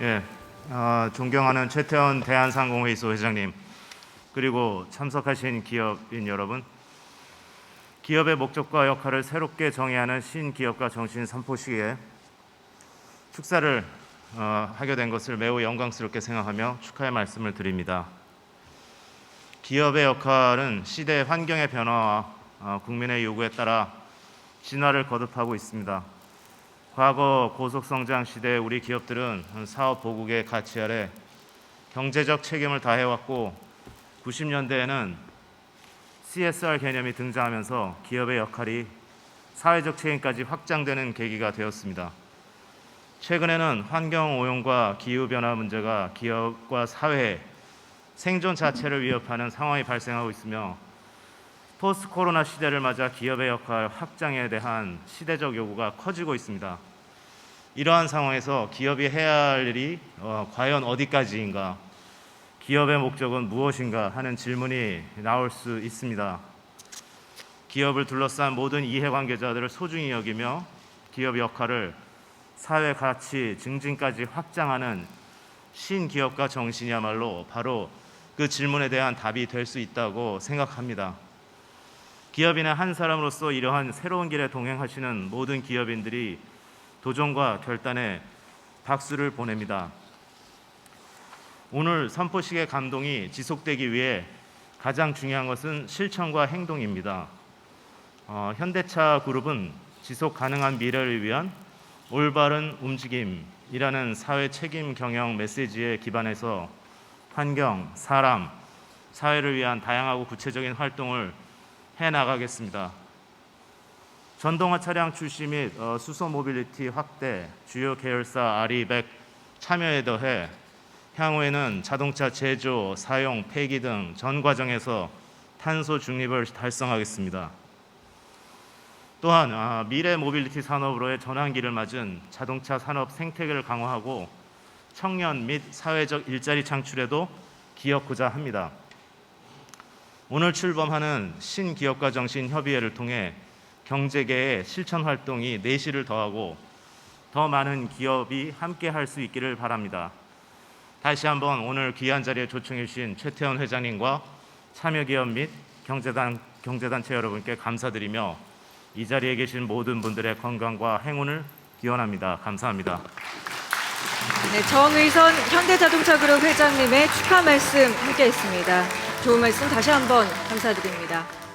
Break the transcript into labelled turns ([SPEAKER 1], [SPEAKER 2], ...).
[SPEAKER 1] 예, 아, 존경하는 최태원 대한상공회의소 회장님 그리고 참석하신 기업인 여러분, 기업의 목적과 역할을 새롭게 정의하는 신기업가 정신 선포식에 축사를 어, 하게 된 것을 매우 영광스럽게 생각하며 축하의 말씀을 드립니다. 기업의 역할은 시대 환경의 변화와 어, 국민의 요구에 따라 진화를 거듭하고 있습니다. 과거 고속성장 시대 우리 기업들은 사업 보국의 가치 아래 경제적 책임을 다해왔고 90년대에는 CSR 개념이 등장하면서 기업의 역할이 사회적 책임까지 확장되는 계기가 되었습니다. 최근에는 환경 오염과 기후 변화 문제가 기업과 사회의 생존 자체를 위협하는 상황이 발생하고 있으며 포스트 코로나 시대를 맞아 기업의 역할 확장에 대한 시대적 요구가 커지고 있습니다. 이러한 상황에서 기업이 해야 할 일이 어, 과연 어디까지인가? 기업의 목적은 무엇인가 하는 질문이 나올 수 있습니다. 기업을 둘러싼 모든 이해관계자들을 소중히 여기며 기업 역할을 사회 가치 증진까지 확장하는 신기업가 정신이야말로 바로 그 질문에 대한 답이 될 수 있다고 생각합니다. 기업인의 한 사람으로서 이러한 새로운 길에 동행하시는 모든 기업인들이 도전과 결단에 박수를 보냅니다. 오늘 선포식의 감동이 지속되기 위해 가장 중요한 것은 실천과 행동입니다. 어, 현대차 그룹은 지속 가능한 미래를 위한 올바른 움직임이라는 사회 책임 경영 메시지에 기반해서 환경, 사람, 사회를 위한 다양하고 구체적인 활동을 해 나가겠습니다. 전동화 차량 출시 및 어, 수소 모빌리티 확대, 주요 계열사 RE100 참여에 더해 향후에는 자동차 제조, 사용, 폐기 등 전 과정에서 탄소 중립을 달성하겠습니다. 또한 아, 미래 모빌리티 산업으로의 전환기를 맞은 자동차 산업 생태계를 강화하고 청년 및 사회적 일자리 창출에도 기여하고자 합니다. 오늘 출범하는 신기업가 정신 협의회를 통해 경제계의 실천 활동이 내실을 더하고 더 많은 기업이 함께 할 수 있기를 바랍니다. 다시 한번 오늘 귀한 자리에 초청해 주신 최태원 회장님과 참여기업 및 경제단 경제단체 여러분께 감사드리며 이 자리에 계신 모든 분들의 건강과 행운을 기원합니다. 감사합니다.
[SPEAKER 2] 네, 정의선 현대자동차그룹 회장님의 축하 말씀 함께했습니다. 좋은 말씀 다시 한번 감사드립니다.